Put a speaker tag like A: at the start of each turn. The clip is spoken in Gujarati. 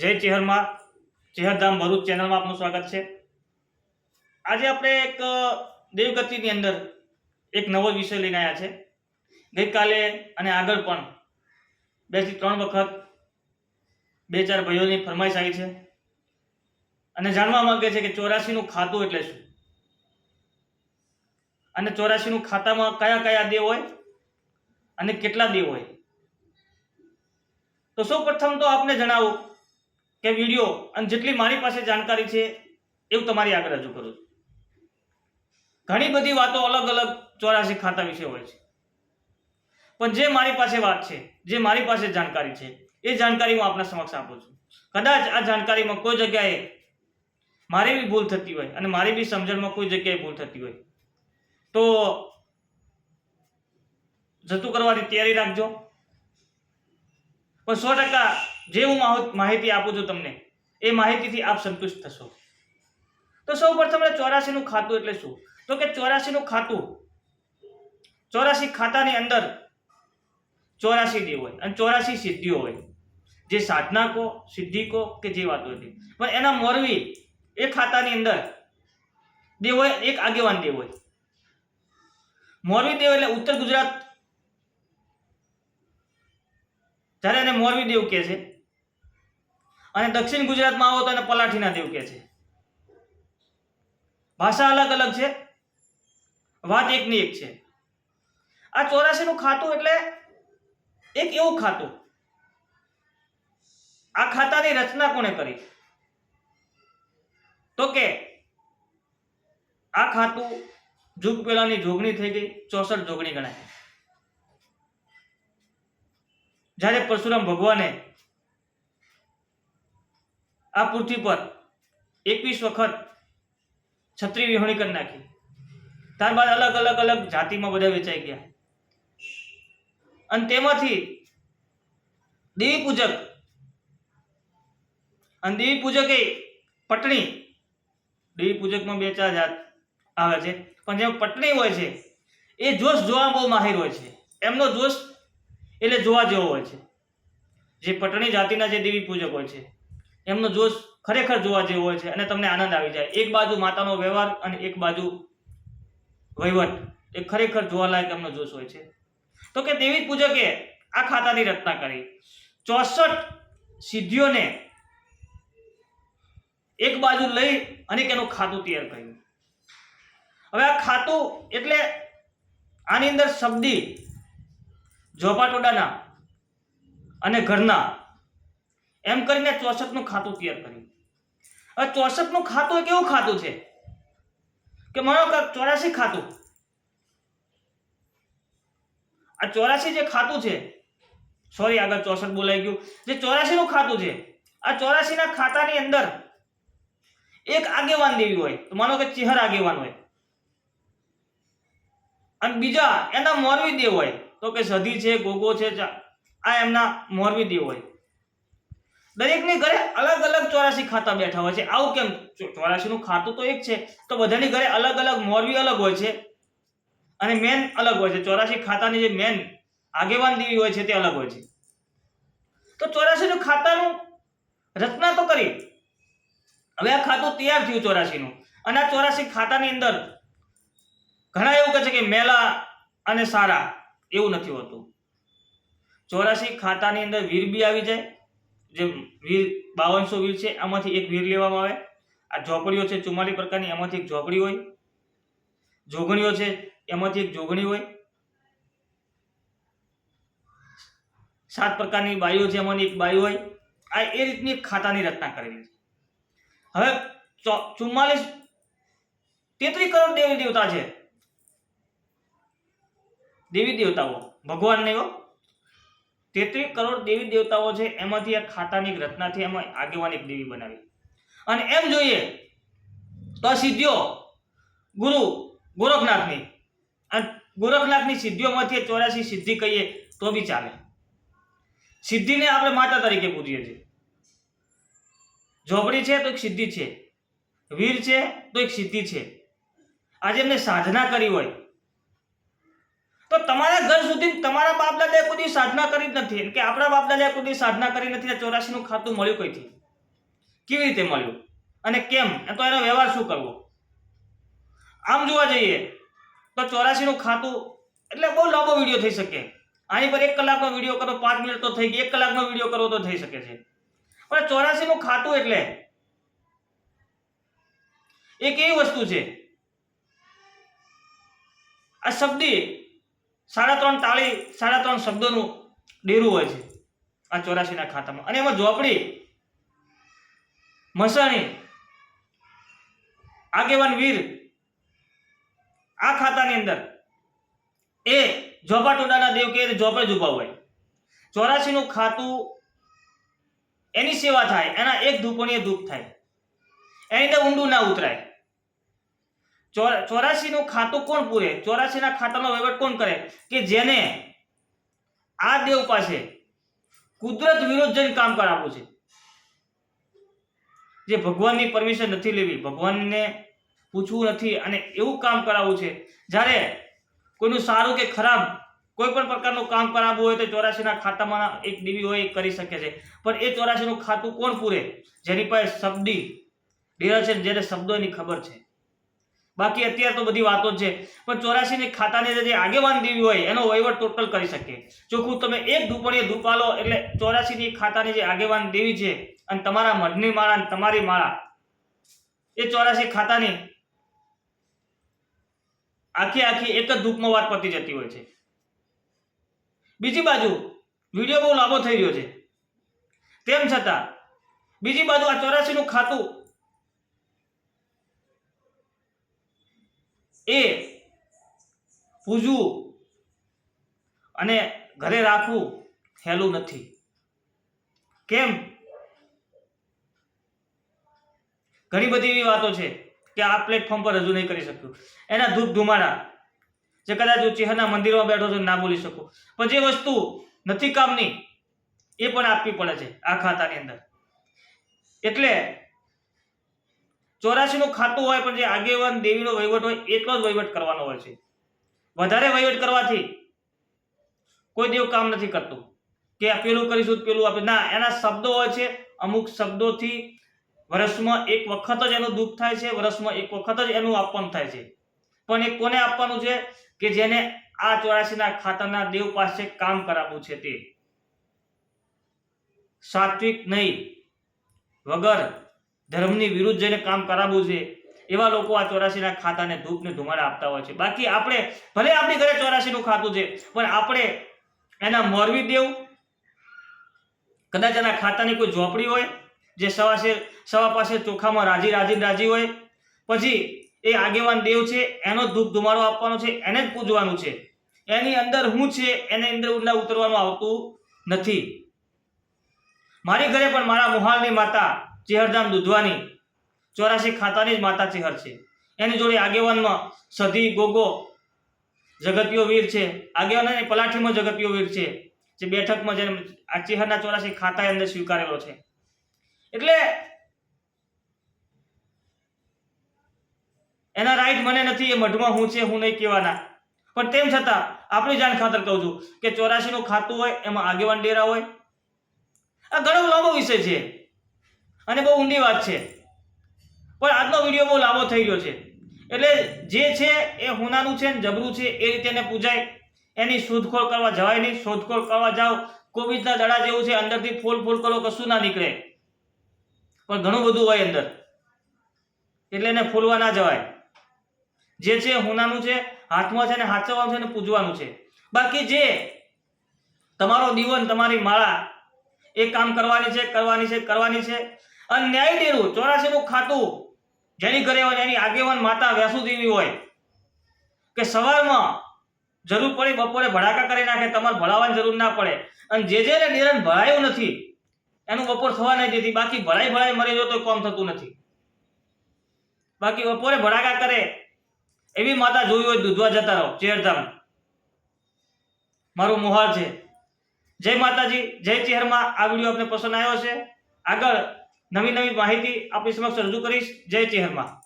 A: જય ચેહરમાં, ચેહરધામ ભરૂચ ચેનલમાં આપનું સ્વાગત છે. આજે આપણે એક દેવગતિની અંદર એક નવો વિષય લઈને આવ્યા છે. ગઈકાલે અને આગળ પણ બેથી ત્રણ વખત બે ચાર ભાઈઓની ફરમાઈશ આવી છે. અને જાણવા માંગે છે કે ચોરાસીનું ખાતું એટલે શું? અને ચોરાસીનું ખાતામાં કયા કયા દેવ હોય? અને કેટલા દેવ હોય? તો સૌ પ્રથમ તો આપને જણાવું કે વીડિયો અને જેટલી મારી પાસે જાણકારી છે, એવું તમારી આગળ રજૂ કરું છું. ઘણી બધી વાતો અલગ અલગ ચોરાસી ખાતા વિશે હોય છે. પણ જે મારી પાસે વાત છે, જે મારી પાસે જાણકારી છે, એ જાણકારી હું આપના સમક્ષ આપું છું. કદાચ આ જાણકારીમાં કોઈ જગ્યાએ મારી બી ભૂલ થતી હોય અને મારી બી સમજણમાં કોઈ જગ્યાએ ભૂલ થતી હોય, તો જતું કરવાની તૈયારી રાખજો. પણ સો ટકા જે હું માહુ- માહિતી આપું છું તમને, એ માહિતીથી આપ સંતુષ્ટ થશો. તો સૌ પ્રથમ ચોરાસીનું ખાતું એટલે શું? તો કે ચોરાસીનું ખાતું, ચોરાસી ખાતાની અંદર ચોરાસી દેવ હોય અને ચોરાસી સિદ્ધિઓ હોય. જે સાધના કો સિદ્ધિ કો કે જે વાત હોય પણ એના મોરવી એ ખાતાની અંદર દેવ હોય, એક આગેવાન દેવ હોય. મોરવી દેવ એટલે ઉત્તર ગુજરાત. જ્યારે એને મોરવી દેવ કહે છે અને દક્ષિણ ગુજરાતમાં આવો તો એને પલાઠીના દેવ કહે છે. ભાષા અલગ અલગ છે. વાત એકની એક છે. આ ચોરાસીનું ખાતું એટલે એક એવું ખાતું. આ ખાતાની રચના કોણે કરી? તો કે આ ખાતું જુગ પહેલાની જોગણી થઈ ગઈ, ચોસઠ જોગણી ગણાય. જ્યારે પરશુરામ ભગવાને આ પૃથ્વી પર એકવીસ વખત છત્રી વિહોણી કરી નાખી. ત્યારબાદ અલગ અલગ અલગ જાતિમાં બધા વેચાઈ ગયા. અને તેમાંથી દેવી પૂજક અને દેવી પૂજક એ પટણી દેવી પૂજકમાં બે ચાર જાત આવે છે, પણ જેમ પટણી હોય છે, એ જોશ જોવા બહુ માહિર હોય છે. એમનો જોશ એટલે જોવા જેવો હોય છે. જે પટણી જાતિના જે દેવી પૂજક હોય છે. એમનો જોશ ખરેખર જોવા જેવો હોય છે અને તમને આનંદ આવી જાય. એક બાજુ માતાનો વ્યવહાર અને એક બાજુ વહીવટ, એ ખરેખર જોવાલાયક એમનો જોશ હોય છે. તો કે દેવી પૂજકે આ ખાતાની રચના કરી. ચોસઠ સિદ્ધિઓને એક બાજુ લઈ અને એનું ખાતું તૈયાર કર્યું. હવે આ ખાતું એટલે આની અંદર શબ્દી ઝોપાટોડાના અને ઘરના એમ કરીને ચોસઠનું ખાતું તૈયાર કર્યું. હવે ચોસઠનું ખાતું એ કેવું ખાતું છે? કે માનો કે ચોરાસી ખાતું. આ ચોરાસી જે ખાતું છે સોરી આગળ ચોસઠ બોલાઈ ગયું. જે ચોરાસીનું ખાતું છે, આ ચોરાસીના ખાતાની અંદર એક આગેવાન દેવી હોય, તો માનો કે ચિહર આગેવાન હોય. અને બીજા એના મોરવી દેવ હોય, તો કે સધી છે, ગોગો છે આ એમના મોરવી દેવ હોય. દરેકની ઘરે અલગ અલગ ચોરાસી ખાતા બેઠા હોય છે. આવું કેમ? ચોરાસીનું ખાતું તો એક છે, તો બધાની ઘરે અલગ અલગ મોરવી અલગ હોય છે અને મેન અલગ હોય છે. ચોરાસી ખાતાની જે મેન આગેવાન દેવી હોય છે તે અલગ હોય છે. તો ચોરાસીનું ખાતાનું રચના તો કરી. હવે આ ખાતું તૈયાર થયું ચોરાસીનું. અને આ ચોરાસી ખાતાની અંદર ઘણા એવું કહે છે કે મેલા અને સારા એવું નથી હોતું. ચોરાસી ખાતાની અંદર વીર બી આવી જાય. જે વીર, બાવનસો વીર છે, આમાંથી એક વીર લેવામાં આવે. આ ઝોપડીઓ છે, ચુમ્માલીસ પ્રકારની, એમાંથી એક ઝોપડી હોય. જોગણીઓ છે, એમાંથી એક જોગણી હોય. સાત પ્રકારની બાઈઓ છે, એમાંની એક બાઈ હોય. આ એ રીતની એક ખાતાની રચના કરેલી છે. હવે ચુમ્માલીસ તેત્રીસ કરોડ દેવી દેવતા છે. દેવી દેવતાઓ ભગવાન નહીં તેત્રીસ કરોડ દેવી દેવતાઓ છે, એમાંથી આ ખાતાની રચનાથી એમાં આગેવાની દેવી બનાવી. અને એમ જોઈએ તો સિદ્ધિઓ ગુરુ ગોરખનાથની, અને ગોરખનાથની સિદ્ધિઓમાંથી ચોરાસી સિદ્ધિ કહીએ તો બી ચાલે. સિદ્ધિને આપણે માતા તરીકે પૂજીએ છીએ. ઝોપડી છે તો એક સિદ્ધિ છે, વીર છે તો એક સિદ્ધિ છે. આજે એમને સાધના કરી હોય તો તમારા ઘર સુધી તમારા બાપ દાદાએ કોઈ સાધના કરી જ નથી. કે આપણા બાપ દાદાએ કોઈ સાધના કરી નથી ચોરાસી નું ખાતું મળ્યું કોઈથી? કેવી રીતે મળ્યું? અને કેમ? તો એનો વ્યવહાર શું કરવો? આમ જોવા જઈએ, તો ચોરાસીનું ખાતું, એટલે બહુ લાંબો વીડિયો થઈ શકે. આની પર એક કલાકનો વીડિયો કરો, પાંચ મિનિટ તો થઈ ગઈ, એક કલાકનો વીડિયો કરો તો થઈ શકે છે. પણ ચોરાસીનું ખાતું એટલે એક એવી વસ્તુ છે. આ શબ્દી સાડા ત્રણ તાળી, સાડા ત્રણ શબ્દોનું ડેરું હોય છે આ ચોરાસીના ખાતામાં. અને એમાં ઝોપડી, મસાણી આગેવાન વીર આ ખાતાની અંદર એ ઝોપા ટોડાના દેવ કે ઝોપડે જ ઊભા હોય. ચોરાસીનું ખાતું એની સેવા થાય, એના એક ધૂપણીએ ધૂપ થાય. એની અંદર ઊંડું ના ઉતરાય. ચોર- ચોરાસીનું ખાતું કોણ પૂરે? ચોરાસીના ખાતાનો વહીવટ કોણ કરે? કે જેને આ દેવ પાસે કુદરત વિરુદ્ધ જઈને કામ કરાવવું છે. જે ભગવાનની પરમિશન નથી લેવી, ભગવાનને પૂછવું નથી અને એવું કામ કરાવવું છે. જ્યારે કોઈનું સારું કે ખરાબ કોઈ પણ પ્રકારનું કામ કરાવવું હોય તો ચોરાસીના ખાતામાં એક દેવી હોય, એ કરી શકે છે. પણ એ ચોરાસીનું ખાતું કોણ પૂરે? જેની પાસે શબ્દી ડેરા છે જેને શબ્દોની ખબર છે. બાકી અત્યારે તો બધી વાતો છે. પણ ચોરાસીની ખાતાની જે આગેવાન દેવી હોય, એનો વહીવટ ટોટલ કરી શકે ચોખ્ખું તમે એક ધૂપણીએ ધૂપાલો એટલે ચોરાસીની ખાતાની જે આગેવાન દેવી છે, અને તમારા મઢની માળા અને તમારી માળા, એ ચોરાસી ખાતાની આખી આખી એક જ ધૂપમાં વાત પતી જતી હોય છે. બીજી બાજુ, વીડિયો બહુ લાંબો થઈ ગયો છે. તેમ છતાં, બીજી બાજુ આ ચોરાસીનું ખાતું એ પૂજવું અને ઘરે રાખવું હેલું નથી. કેમ? ઘણી બધી એવી વાતો છે કે આ પ્લેટફોર્મ પર રજૂ નહીં કરી શક્યું એના ધૂપ ધુમાડા જે કદાચ હું ચેહરના મંદિરમાં બેઠો છું ના બોલી શકું. પણ જે વસ્તુ નથી કામની એ પણ આપવી પડે છે આ ખાતાની અંદર. એટલે ચોરાસીનું ખાતું હોય પણ જે આગેવાન દેવીનો વહીવટ હોય, એટલો જ વહીવટ કરવાનો હોય છે. વધારે વહીવટ કરવાથી કોઈ દેવ કામ નથી કરતું. કે આ પેલું કરીશું પેલું આપે. ના, એના શબ્દો હોય છે, અમુક શબ્દોથી વર્ષમાં એક વખત જ એનું દુઃખ થાય છે, વર્ષમાં એક વખત જ એનું આપવાનું થાય છે. પણ એ કોને આપવાનું છે? કે જેને આ ચોરાસીના ખાતાના દેવ પાસે કામ કરાવવું છે તે. સાત્વિક નહીં. વગર ધર્મની વિરુદ્ધ જઈને કામ કરાવવું છે. એવા લોકો આ ચોરાસીના ખાતાને ધૂપ ધુમાડા આપતા હોય છે. બાકી આપણે, ભલે આપણી ઘરે ચોરાસીનું ખાતું છે, પણ આપણે એના મોરવી દેવ, કદાચ એના ખાતાની કોઈ ઝોપડી હોય, જે સવા સવા પાસે ચોખામાં રાજી રાજી રાજી હોય, પછી એ આગેવાન દેવ છે, એનો ધૂપ ધુમાડો આપવાનો છે, એને જ પૂજવાનું છે. એની અંદર હું છે, એની અંદર ઊંડા ઉતરવાનું આવતું નથી. મારી ઘરે પણ મારા મોહાલની માતા ચેહરધામ દૂધવાની ચોરાસી ખાતાની જ માતા ચેહર છે. એની જોડે આગેવાનમાં સધી ગોગો જગતીયો વીર છે. આગેવાન અને પલાઠીમાં જગતિયો વીર છે, જે બેઠકમાં જેને આ ચેહરના ચોરાસી ખાતા અંદર સ્વીકારેલો છે. એટલે એના રાઈટ મને નથી, એ મઢમાં હું છે, હું નહીં કહેવાના. પણ તેમ છતાં આપણી જાણ ખાતર કહું છું કે ચોરાસીનું ખાતું હોય, એમાં આગેવાન ડેરા હોય. આ ઘણો લાંબો વિષય છે. અને બહુ ઊંડી વાત છે. પણ આજનો વીડિયો બહુ લાંબો થઈ ગયો છે. એટલે જે છે એ હુનાનું છે ને જબરું છે એ રીતે એને પૂજાય. એની શોધખોળ કરવા જવાય નહીં. શોધખોળ કરવા જાઓ, કોબીજના દડા જેવું છે, અંદરથી ફૂલ ફૂલ કરો, કશું ના નીકળે. પણ ઘણું બધું હોય અંદર. એટલે એને ફૂલવા ના જવાય. જે છે હુનાનું છે, હાથમાં છે ને હાચવવાનું છે ને પૂજવાનું છે. બાકી જે તમારો દીવન તમારી માળા, એ કામ કરવાની છે કરવાની છે કરવાની છે અને ન્યાય ડેરું ચોરાસીનું ખાતું જેની ઘરે હોય એની આગેવાન માતા વ્યાસુદેવી હોય, કે સવારમાં જરૂર પડે બપોરે ભડાકા કરી નાખે, તમારે ભળાવવાની જરૂર ના પડે. અને જે જેને ડેરન ભળાયું નથી, એનું બપોર થવા નહીં દેતી. બાકી ભળાઈ ભળાઈ મરી જો તો કામ થતું નથી. બાકી બપોરે ભડાકા કરે, એવી માતા જોઈ હોય, દૂધવા જતા રહો, ચેરધામ. મારું મોહાર છે. જય માતાજી, જય ચેહરમાં આ વીડિયો આપને પસંદ આવ્યો છે. આગળ નવી નવી માહિતી આપણી સમક્ષ રજૂ કરીશ. જય ચેહરમાં